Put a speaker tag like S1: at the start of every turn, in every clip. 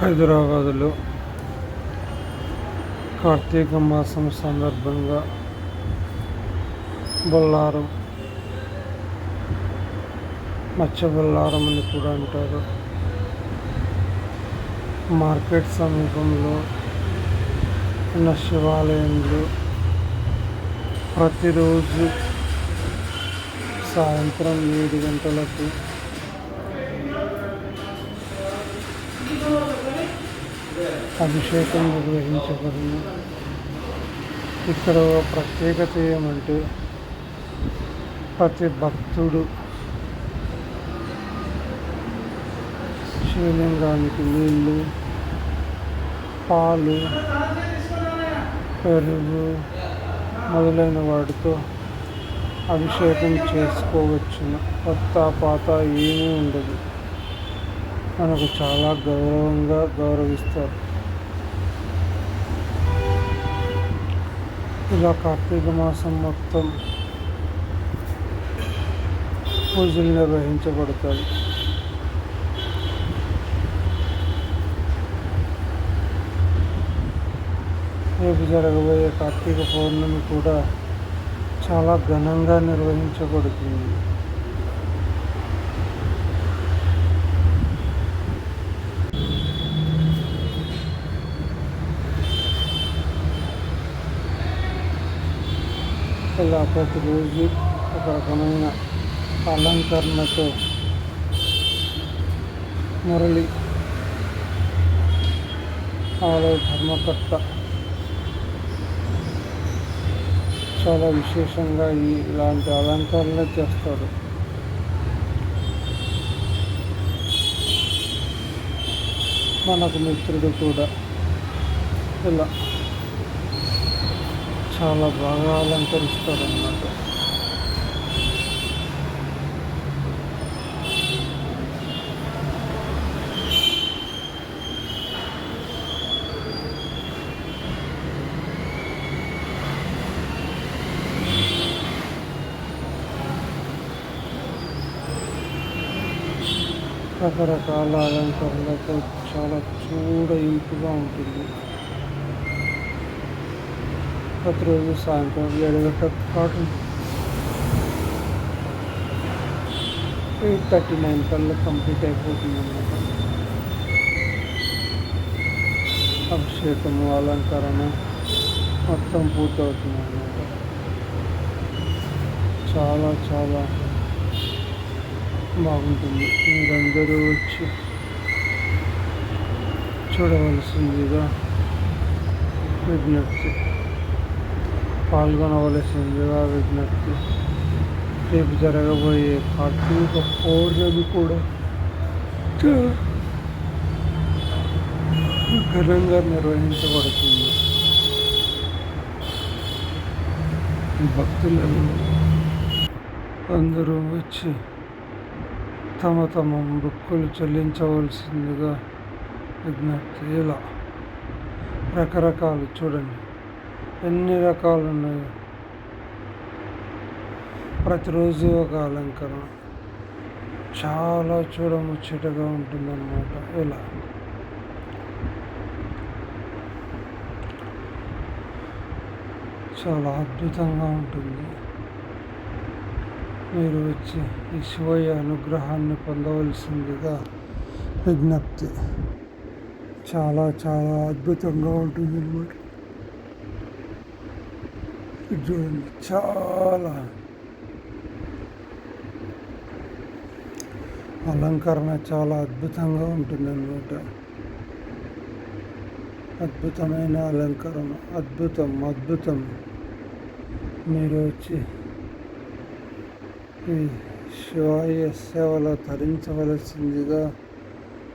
S1: హైదరాబాదులో కార్తీక మాసం సందర్భంగా బొల్లారం మత్స్య బొల్లారం అని కూడా అంటారు. మార్కెట్ సమీపంలో ఉన్న శివాలయంలో ప్రతిరోజు సాయంత్రం ఏడు గంటలకు అభిషేకం నిర్వహించబడింది ఇక్కడ ప్రత్యేకత ఏమంటే ప్రతి భక్తుడు శివలింగానికి నీళ్ళు పాలు పెరుగు మొదలైన వాటితో అభిషేకం చేసుకోవచ్చును. కొత్త పాత ఏమీ ఉండదు. మనకు చాలా గౌరవంగా గౌరవిస్తారు. ఇలా కార్తీక మాసం మొత్తం పూజలు నిర్వహించబడతాయి. రేపు జరగబోయే కార్తీక పౌర్ణమి కూడా చాలా ఘనంగా నిర్వహించబడుతుంది. ఇలా ప్రతిరోజు ఒక రకమైన అలంకరణతో మురళి ఆలయ ధర్మకర్త. చాలా విశేషంగా ఈ ఇలాంటి అలంకరణ చేస్తాడు. మనకు మిత్రుడు కూడా ఇలా చాలా బాగా అలంకరిస్తారన్నమాట. రకరకాల అలంకరణలతో చాలా చూడ ఇంపుగా ఉంటుంది. ప్రతిరోజు సాయంత్రం ఏడు గంటల పాటు ఎయిట్ థర్టీ నైన్ కల్లా కంప్లీట్ అయిపోతుంది అన్నమాట అభిషేకము అలంకరణ మొత్తం పూర్తవుతుంది అన్నమాట చాలా చాలా బాగుంటుంది. మీరందరూ వచ్చి చూడవలసిందిగా విజ్ఞప్తి. పాల్గొనవలసిందిగా విజ్ఞప్తి. రేపు జరగబోయే కార్తీక పౌర్ణమి కూడా ఘనంగా నిర్వహించబడుతుంది. భక్తులను అందరూ వచ్చి తమ తమ మొక్కులు చెల్లించవలసిందిగా విజ్ఞప్తి. ఇలా రకరకాలు చూడండి. ఎన్ని రకాలు ఉన్నాయి? ప్రతిరోజు ఒక అలంకరణ. చాలా చూడముచ్చటగా ఉంటుందన్నమాట. ఇలా చాలా అద్భుతంగా ఉంటుంది. మీరు వచ్చి ఈ శివయ్య అనుగ్రహాన్ని పొందవలసిందిగా విజ్ఞప్తి. చాలా చాలా అద్భుతంగా ఉంటుంది అన్నమాట ఇది చూడండి చాలా అలంకరణ చాలా అద్భుతంగా ఉంటుంది అన్నమాట అద్భుతమైన అలంకరణ అద్భుతం అద్భుతం. మీరు వచ్చి ఈ శివాయ సేవలో ధరించవలసిందిగా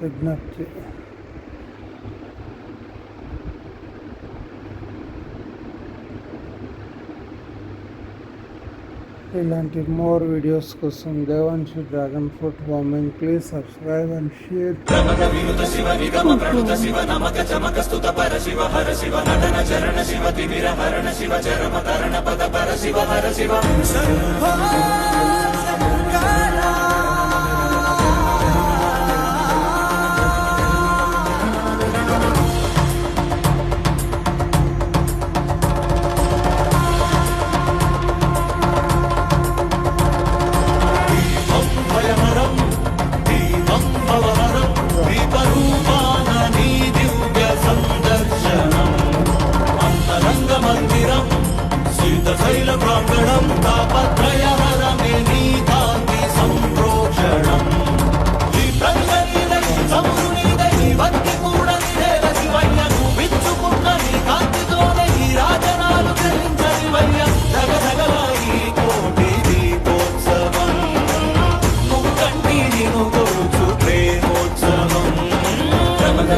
S1: విజ్ఞప్తి ఇలాంటి మోర్ వీడియోస్ కోసం Devanshi dragon fruit warming please subscribe and share.
S2: Shiva Shiva Shiva Shiva Shiva